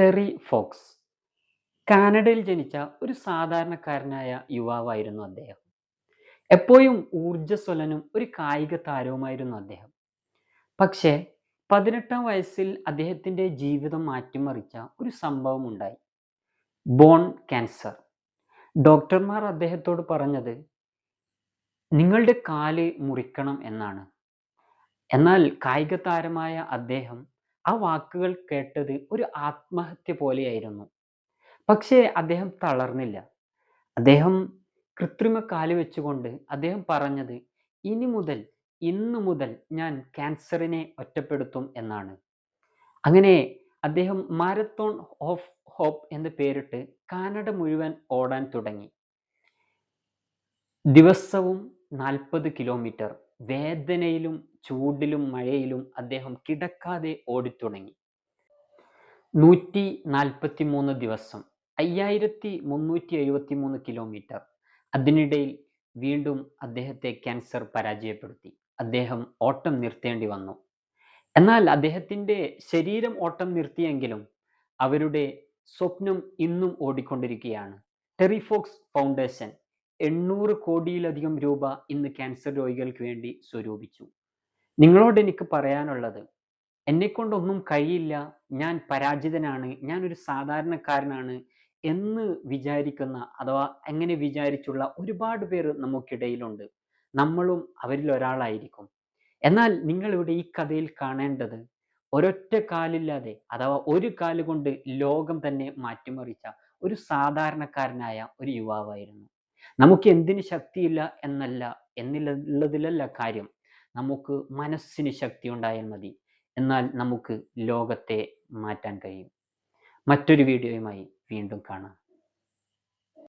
Terry Fox. കാനഡയിൽ ജനിച്ച ഒരു സാധാരണക്കാരനായ യുവാവായിരുന്നു അദ്ദേഹം. എപ്പോഴും ഊർജസ്വലനും ഒരു കായിക താരവുമായിരുന്നു അദ്ദേഹം. പക്ഷേ പതിനെട്ടാം വയസ്സിൽ അദ്ദേഹത്തിന്റെ ജീവിതം മാറ്റിമറിച്ച ഒരു സംഭവം ഉണ്ടായി. Bone cancer. ഡോക്ടർമാർ അദ്ദേഹത്തോട് പറഞ്ഞത് നിങ്ങളുടെ കാൽ മുറിക്കണം എന്നാണ്. എന്നാൽ കായിക താരമായ അദ്ദേഹം ആ വാക്കുകൾ കേട്ടത് ഒരു ആത്മഹത്യ പോലെയായിരുന്നു. പക്ഷേ അദ്ദേഹം തളർന്നില്ല. അദ്ദേഹം കൃത്രിമ കാൽ വെച്ചുകൊണ്ട് അദ്ദേഹം പറഞ്ഞത് ഇനി മുതൽ ഇന്നു മുതൽ ഞാൻ ക്യാൻസറിനെ ഒറ്റപ്പെടുത്തും എന്നാണ്. അങ്ങനെ അദ്ദേഹം മാരത്തോൺ ഓഫ് ഹോപ്പ് എന്ന് പേരിട്ട് കാനഡ മുഴുവൻ ഓടാൻ തുടങ്ങി. ദിവസവും നാൽപ്പത് കിലോമീറ്റർ. വേദനയിലും ചൂടിലും മഴയിലും അദ്ദേഹം കിടക്കാതെ ഓടിത്തുടങ്ങി. നൂറ്റി നാൽപ്പത്തി മൂന്ന് ദിവസം അയ്യായിരത്തി മുന്നൂറ്റി എഴുപത്തി മൂന്ന് കിലോമീറ്റർ. അതിനിടയിൽ വീണ്ടും അദ്ദേഹത്തെ ക്യാൻസർ പരാജയപ്പെടുത്തി. അദ്ദേഹം ഓട്ടം നിർത്തേണ്ടി വന്നു. എന്നാൽ അദ്ദേഹത്തിന്റെ ശരീരം ഓട്ടം നിർത്തിയെങ്കിലും അവരുടെ സ്വപ്നം ഇന്നും ഓടിക്കൊണ്ടിരിക്കുകയാണ്. ടെറിഫോക്സ് ഫൗണ്ടേഷൻ എണ്ണൂറ് കോടിയിലധികം രൂപ ഇന്ന് ക്യാൻസർ രോഗികൾക്ക് വേണ്ടി സ്വരൂപിച്ചു. നിങ്ങളോട് എനിക്ക് പറയാനുള്ളത് എന്നെക്കൊണ്ടൊന്നും കഴിയില്ല ഞാൻ പരാജിതനാണ് ഞാൻ ഒരു സാധാരണക്കാരനാണ് എന്ന് വിചാരിക്കുന്ന അഥവാ അങ്ങനെ വിചാരിച്ചുള്ള ഒരുപാട് പേർ നമുക്കിടയിലുണ്ട്. നമ്മളും അവരിൽ ഒരാളായിരിക്കും. എന്നാൽ നിങ്ങൾ ഇവിടെ ഈ കഥയിൽ കാണേണ്ടത് ഒരൊറ്റ കാലില്ലാതെ അഥവാ ഒരു കാലുകൊണ്ട് ലോകം തന്നെ മാറ്റിമറിച്ച ഒരു സാധാരണക്കാരനായ ഒരു യുവാവായിരുന്നു. നമുക്ക് എന്തിന് ശക്തിയില്ല എന്നല്ല എന്നുള്ളതിലല്ല കാര്യം. നമുക്ക് മനസ്സിന് ശക്തി ഉണ്ടായാൽ മതി. എന്നാൽ നമുക്ക് ലോകത്തെ മാറ്റാൻ കഴിയും. മറ്റൊരു വീഡിയോയുമായി വീണ്ടും കാണാം.